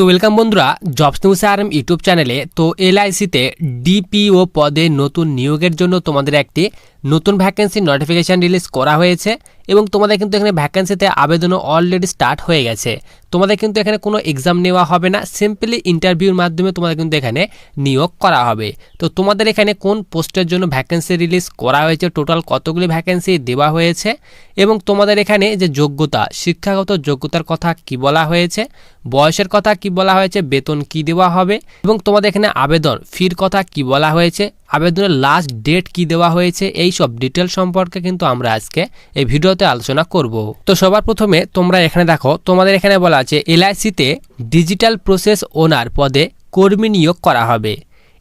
তো ওয়েলকাম বন্ধুরা jobs news আর YouTube চ্যানেলে, তো এলআইসিতে ডিপিও পদে নতুন নিয়োগের জন্য তোমাদের একটি নতুন ভ্যাকেন্সি নোটিফিকেশান রিলিজ করা হয়েছে এবং তোমাদের কিন্তু এখানে ভ্যাকেন্সিতে আবেদনও অলরেডি স্টার্ট হয়ে গেছে। তোমাদের কিন্তু এখানে কোনো এক্সাম নেওয়া হবে না সিম্পলি ইন্টারভিউর মাধ্যমে তোমাদের কিন্তু এখানে নিয়োগ করা হবে। তো তোমাদের এখানে কোন পোস্টের জন্য ভ্যাকেন্সি রিলিজ করা হয়েছে টোটাল কতগুলি ভ্যাকেন্সি দেওয়া হয়েছে, এবং তোমাদের এখানে যে যোগ্যতা, শিক্ষাগত যোগ্যতার কথা কি বলা হয়েছে, বয়সের কথা কি বলা হয়েছে, বেতন কি দেওয়া হবে, এবং তোমাদের এখানে আবেদন ফির কথা কি বলা হয়েছে আবেদনের লাস্ট ডেট কি দেওয়া হয়েছে এই সব ডিটেল সম্পর্কে কিন্তু আমরা আজকে এই ভিডিওতে আলোচনা করব। তো সবার প্রথমে তোমরা এখানে দেখো, তোমাদের এখানে বলা আছে এলআইসিতে ডিজিটাল প্রসেস ওনার পদে কর্মী নিয়োগ করা হবে।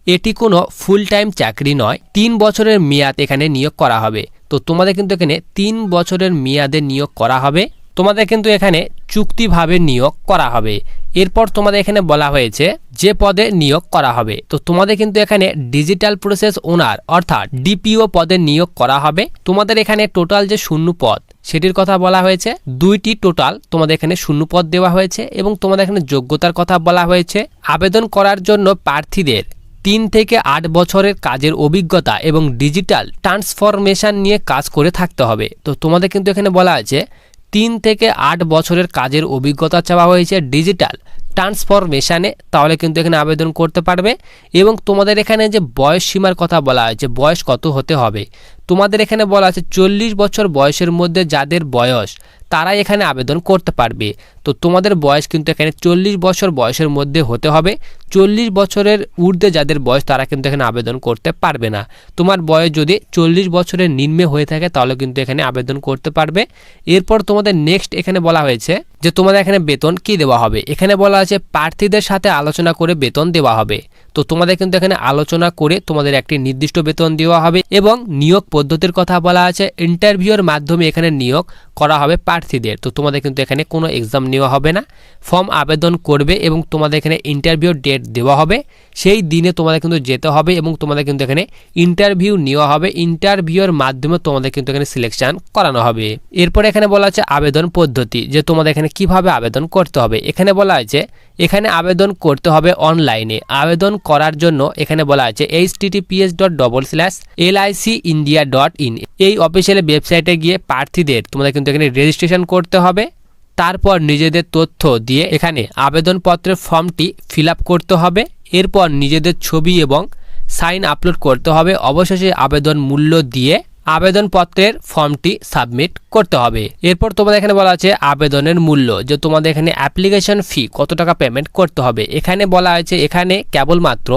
এটি কোনো ফুল টাইম চাকরি নয়, তিন বছরের মেয়াদ এখানে নিয়োগ করা হবে। তো তোমাদের কিন্তু এখানে তিন বছরের মেয়াদে নিয়োগ করা হবে। তোমাদের কিন্তু এখানে চুক্তিভাবে নিয়োগ করা হবে। এরপর তোমাদের এখানে বলা হয়েছে যে পদে নিয়োগ করা হবে। তো তোমাদের কিন্তু এখানে ডিজিটাল প্রসেস ওনার অর্থাৎ ডিপিও পদে নিয়োগ করা হবে। তোমাদের এখানে টোটাল যে শূন্য পদ, সেটির কথা বলা হয়েছে। দুইটি টোটাল তোমাদের এখানে শূন্য পদ দেওয়া হয়েছে এবং তোমাদের এখানে যোগ্যতার কথা বলা হয়েছে। আবেদন করার জন্য প্রার্থীদের তিন থেকে আট বছরের কাজের অভিজ্ঞতা এবং ডিজিটাল ট্রান্সফরমেশন নিয়ে কাজ করে থাকতে হবে। তো তোমাদের কিন্তু এখানে বলা আছে তিন থেকে আট বছরের কাজের অভিজ্ঞতা চাওয়া হয়েছে ডিজিটাল ট্রান্সফরমেশানে, তাহলে কিন্তু এখানে আবেদন করতে পারবে। এবং তোমাদের এখানে যে বয়স সীমার কথা বলা হয়েছে, বয়স কত হতে হবে? তোমাদের এখানে বলা আছে চল্লিশ বছর বয়সের মধ্যে যাদের বয়স তারাই এখানে আবেদন করতে পারবে। তো তোমাদের বয়স কিন্তু এখানে চল্লিশ বছর বয়সের মধ্যে হতে হবে। চল্লিশ বছরের ঊর্ধ্বে যাদের বয়স তারা কিন্তু এখানে আবেদন করতে পারবে না। তোমার বয়স যদি চল্লিশ বছরের নিম্নে হয়ে থাকে তাহলে কিন্তু এখানে আবেদন করতে পারবে। এরপর তোমাদের নেক্সট এখানে বলা হয়েছে যে তোমাদের এখানে বেতন কি দেওয়া হবে? এখানে বলা আছে, প্রার্থীদের সাথে আলোচনা করে বেতন দেওয়া হবে। তো তোমাদের কিন্তু এখানে আলোচনা করে তোমাদের একটি নির্দিষ্ট বেতন দেওয়া হবে এবং নিয়োগ পদ্ধতির কথা বলা আছে। ইন্টারভিউর মাধ্যমে এখানে নিয়োগ করা হবে প্রার্থীদের। তো তোমাদের কিন্তু এখানে কোনো এক্সাম নেওয়া হবে না। ফর্ম আবেদন করবে এবং তোমাদের এখানে ইন্টারভিউর ডেট দেওয়া হবে। সেই দিনে তোমাদের কিন্তু যেতে হবে এবং তোমাদের কিন্তু এখানে ইন্টারভিউ নেওয়া হবে। ইন্টারভিউর মাধ্যমে তোমাদের কিন্তু এখানে সিলেকশন করানো হবে। এরপরে এখানে বলা আছে আবেদন পদ্ধতি, যে তোমাদের এখানে কীভাবে আবেদন করতে হবে। এখানে বলা আছে এখানে আবেদন করতে হবে অনলাইনে। আবেদন করার জন্য এখানে বলা আছে H TTPS dot double slash LIC India dot in এই অফিসিয়াল ওয়েবসাইটে গিয়ে প্রার্থীদের তোমাদের কিন্তু এখানে রেজিস্ট্রেশন করতে হবে। তারপর নিজেদের তথ্য দিয়ে এখানে আবেদনপত্রের ফর্মটি ফিল করতে হবে। এরপর নিজেদের ছবি এবং সাইন আপলোড করতে হবে। অবশেষে আবেদন মূল্য দিয়ে আবেদনপত্রের ফর্মটি সাবমিট করতে হবে। এরপর তোমাদের এখানে বলা আছে আবেদনের মূল্য, যে তোমাদের এখানে অ্যাপ্লিকেশন ফি, কত টাকা পেমেন্ট করতে হবে। এখানে বলা হয়েছে এখানে কেবলমাত্র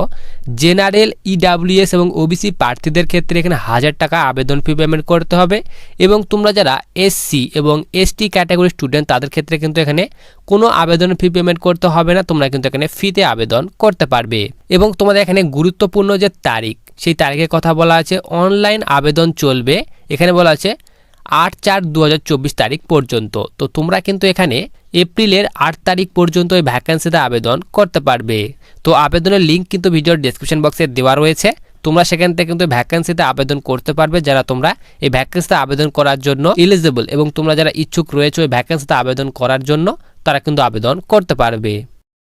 জেনারেল ইডাব্লিউএস এবং ওবিসি প্রার্থীদের ক্ষেত্রে এখানে হাজার টাকা আবেদন ফি পেমেন্ট করতে হবে এবং তোমরা যারা এসসি এবং এসটি ক্যাটাগরি স্টুডেন্ট তাদের ক্ষেত্রে কিন্তু এখানে কোনো আবেদন ফি পেমেন্ট করতে হবে না, তোমরা কিন্তু এখানে ফিতে আবেদন করতে পারবে। এবং তোমাদের এখানে গুরুত্বপূর্ণ যে তারিখ সেই তারিখের কথা বলা আছে। অনলাইন আবেদন চলবে। এখানে বলা আছে, আট চার দু তারিখ পর্যন্ত। তো তোমরা কিন্তু এখানে এপ্রিলের আট তারিখ পর্যন্ত এই ভ্যাকেন্সিতে আবেদন করতে পারবে। তো আবেদনের লিঙ্ক কিন্তু ভিডিওর ডিসক্রিপশন বক্সে দেওয়া রয়েছে। তোমরা সেখান থেকে কিন্তু ভ্যাকেন্সিতে আবেদন করতে পারবে। যারা তোমরা এই ভ্যাকেন্সিতে আবেদন করার জন্য এলিজিবল এবং তোমরা যারা ইচ্ছুক রয়েছে ওই ভ্যাকেন্সিতে আবেদন করার জন্য, তারা কিন্তু আবেদন করতে পারবে।